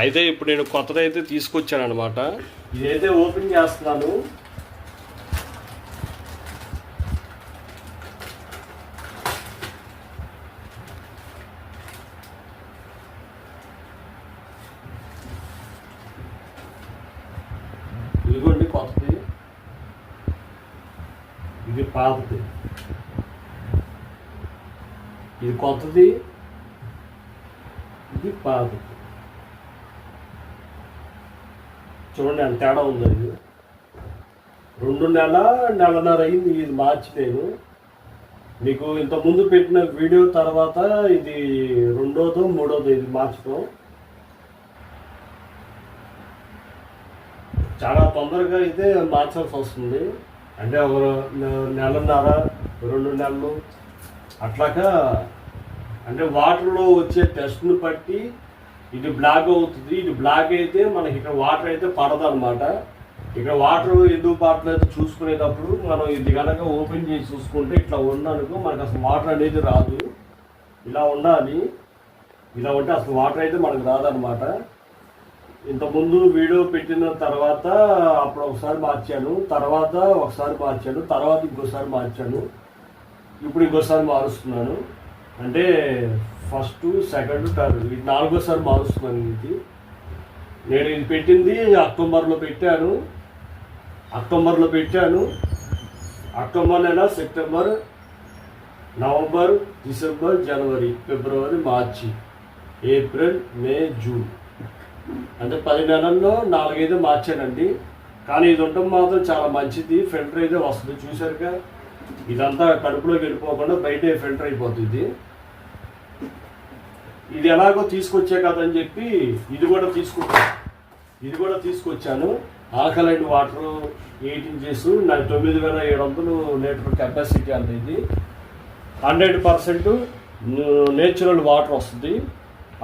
అయితే ఇప్పుడు నేను కొత్తది అయితే తీసుకొచ్చాను అనమాట ఇదైతే ఓపెన్ చేస్తున్నాను. ఇదిగోండి కొత్తది. ఇది పాతది. ఇది కొత్తది. ఇది పాతది. చూడండి అంత తేడా ఉంది ఇది. రెండు నెల నెలన్నర అయింది ఇది మార్చి నేను. మీకు ఇంతకుముందు ముందు పెట్టిన వీడియో తర్వాత ఇది రెండోదో మూడోదో ఇది మార్చడం చాలా తొందరగా అయితే మార్చాల్సి వస్తుంది. అంటే ఒక నెలన్నర రెండు నెలలు అట్లాగా అంటే వాటర్లో వచ్చే టెస్ట్ని బట్టి ఇది బ్లాక్ అవుతుంది ఇది బ్లాక్ అయితే మనకి ఇక్కడ వాటర్ అయితే పడదు అనమాట ఇక్కడ వాటర్ ఎందుకు పడలేదు చూసుకునేటప్పుడు మనం ఇది కనుక ఓపెన్ చేసి చూసుకుంటే ఇట్లా ఉన్నానుకో మనకు అసలు వాటర్ అనేది రాదు. ఇలా ఉండాలి. ఇలా ఉంటే అసలు వాటర్ అయితే మనకు రాదనమాట ఇంతకుముందు వీడియో పెట్టిన తర్వాత అప్పుడు ఒకసారి మార్చాను తర్వాత ఒకసారి మార్చాను తర్వాత ఇంకోసారి మార్చాను. ఇప్పుడు ఇంకోసారి మారుస్తున్నాను. అంటే ఫస్ట్ సెకండ్ థర్డ్. ఇది నాలుగోసారి మారుస్తున్నాను ఇది. నేను ఇది పెట్టింది అక్టోబర్లో పెట్టాను. అక్టోబర్లో పెట్టాను. అక్టోబర్ నెల సెప్టెంబర్ నవంబర్ డిసెంబర్ జనవరి ఫిబ్రవరి మార్చి ఏప్రిల్ మే జూన్. అంటే పది నెలల్లో నాలుగైదు మార్చానండి. కానీ ఇది ఉండటం మాత్రం చాలా మంచిది. ఫిల్టర్ అయితే వస్తుంది చూసారుగా ఇదంతా కడుపులోకి వెళ్ళిపోకుండా బయటే ఫిల్టర్ అయిపోతుంది. ఇది ఎలాగో తీసుకొచ్చే కదని చెప్పి ఇది కూడా తీసుకొచ్చాను ఇది కూడా తీసుకొచ్చాను. ఆల్కలైన్ వాటర్ ఎయిట్ ఇంచెస్ నాకు తొమ్మిది వేల ఏడు వందలు లీటర్ కెపాసిటీ అంత ఇది. హండ్రెడ్ పర్సెంట్ నేచురల్ వాటర్ వస్తుంది.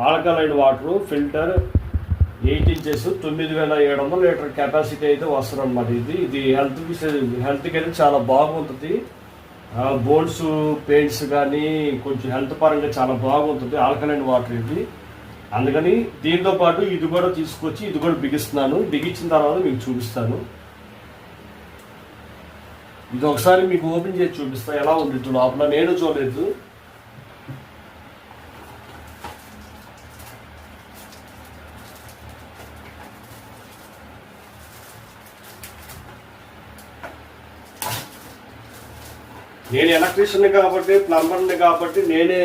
Alkaline water filter eight inches తొమ్మిది వేల ఏడు వందల లీటర్ కెపాసిటీ అయితే వస్తుంది అనమాట ఇది ఇది హెల్త్కి హెల్త్కి అయితే చాలా బాగుంటుంది. బోన్స్ పెయింట్స్ కానీ కొంచెం హెల్త్ పరంగా చాలా బాగుంటుంది ఆల్కలైన్ వాటర్ ఇది. అందుకని దీంతో పాటు ఇది కూడా తీసుకొచ్చి ఇది కూడా బిగిస్తున్నాను. బిగించిన తర్వాత మీకు చూపిస్తాను. ఇది ఒకసారి మీకు ఓపెన్ చేసి చూపిస్తా ఎలా ఉంది? లోపల నేను చూడలేదు. నేను ఎలక్ట్రీషియన్ కాబట్టి ప్లంబర్ని కాబట్టి నేనే